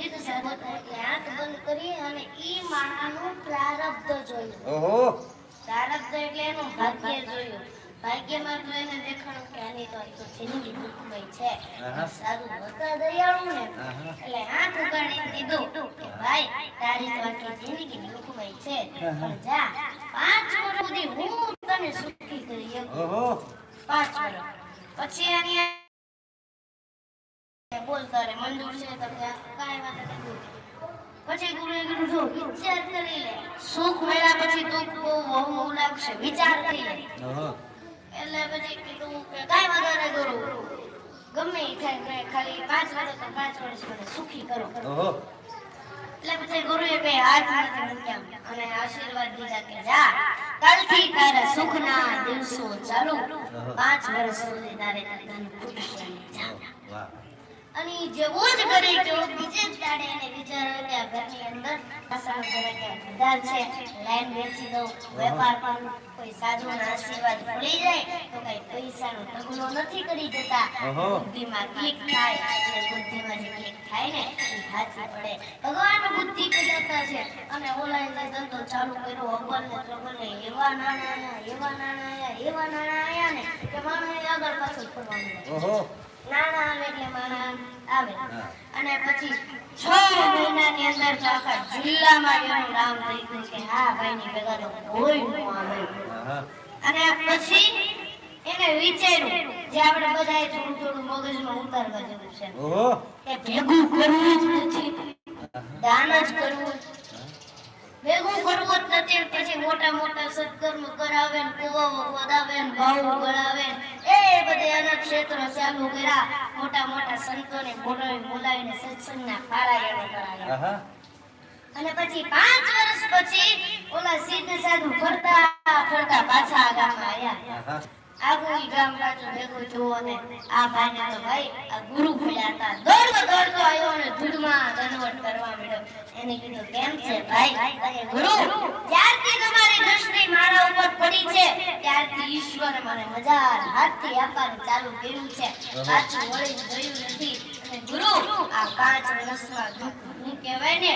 સિદ્ધ બંધ કરી અને ઈ માણાનું પ્રારબ્ધ જોયું. ઓહો. પ્રારબ્ધ એટલે એનું ભાગ્ય જોયું. ભાગ્યમાં તો એને દેખાણું કે આની તો તો જિંદગી દુઃખમય છે. આહા. હતા દયાળુ ને એટલે કે ભાઈ તારી તો આખી જિંદગી દુઃખમય છે. પણ જા પાંચ વર્ષ સુધી હું તને સુખી કરી ઓહો. પાંચ વર્ષ. પછી એની બોલતા રે મંજૂર છે તો કાંઈ વાત નથી. પછી ગુરુએ કીધું જો વિચાર કરી લે. સુખ મળ્યા પછી દુઃખ બહુ બહુ લાગશે. વિચાર કરી લે. એટલે પછી કીધું કે કાંઈ વાંધો નહીં ગુરુ. ગમે એ થાય ખાલી પાંચ વર્ષ તો પાંચ વર્ષ મને સુખી કરો. એટલે પછી ગુરુએ કઈ હાથ નથી મૂક્યા અને આશીર્વાદ દીધા કે જા કાલથી તારા સુખના દિવસો ચાલુ. પાંચ વર્ષ સુધી તારે ધન ખુશી જા. વાહ. અને જેવો જ કરે તો બીજે જ દાડે એને વિચારો કે આ ઘરની અંદર પાછળ કરે કે બજાર છે લાઈન વેચી દઉં વેપાર પણ કોઈ સાધુના આશીર્વાદ ભૂલી જાય તો કઈ પૈસાનો ઢગલો નથી કરી જતા. બુદ્ધિમાં ક્લિક થાય એટલે બુદ્ધિમાં જે ક્લિક થાય ને એ હાચી પડે. ભગવાન બુદ્ધિ કદાતા છે અને ઓનલાઈન જે ધંધો ચાલુ કર્યો અબ્બલ ને ત્રબલ ને એવા નાણા એવા નાણા આયા એવા નાણા આયા ને કે માણસ આગળ પાછળ ફરવાનું. ઓહો નાના આવે એટલે માણસ આવે. અને પછી છ મહિનાની અંદર તો આખા જિલ્લામાં એનું નામ થઈ ગયું કે હા ભાઈની ભેગા તો કોઈ નું આવે. અને પછી એને વિચાર્યું જે આપણે બધાએ થોડું થોડું મગજમાં ઉતારવા જેવું છે. કે ભેગું કરવું જ નથી. દાન જ કરવું ભેગું કરવું જ નથી પછી મોટા મોટા સત્કર્મ કરાવે ને કુવાઓ વધાવે ને ભાવ ગળાવે ને એના ક્ષેત્રો ચાલુ કર્યા. મોટા મોટા સંતોને બોલાવી બોલાવીને સત્સંગના પારાયણો કરાવ્યા. અને પછી પાંચ વર્ષ પછી ઓલા સિદ્ધ સાધુ ફરતા ફરતા પાછા આ ગામ આવ્યા. ઈ ગામ બાજુ ભેગું થયું અને આ ભાઈને તો ભાઈ આ ગુરુ ભૂલ્યા હતા. દોડતો દોડતો આવ્યો અને ધૂળમાં દંડવત કરવા માંડ્યો. એને કીધું કેમ છે ભાઈ? ઈશ્વરે મને મજા હાથથી આપવાનું ચાલુ કર્યું છે. પાછું વળીને જોયું નથી. અને ગુરુ આ પાંચ વર્ષમાં હું કહેવાય ને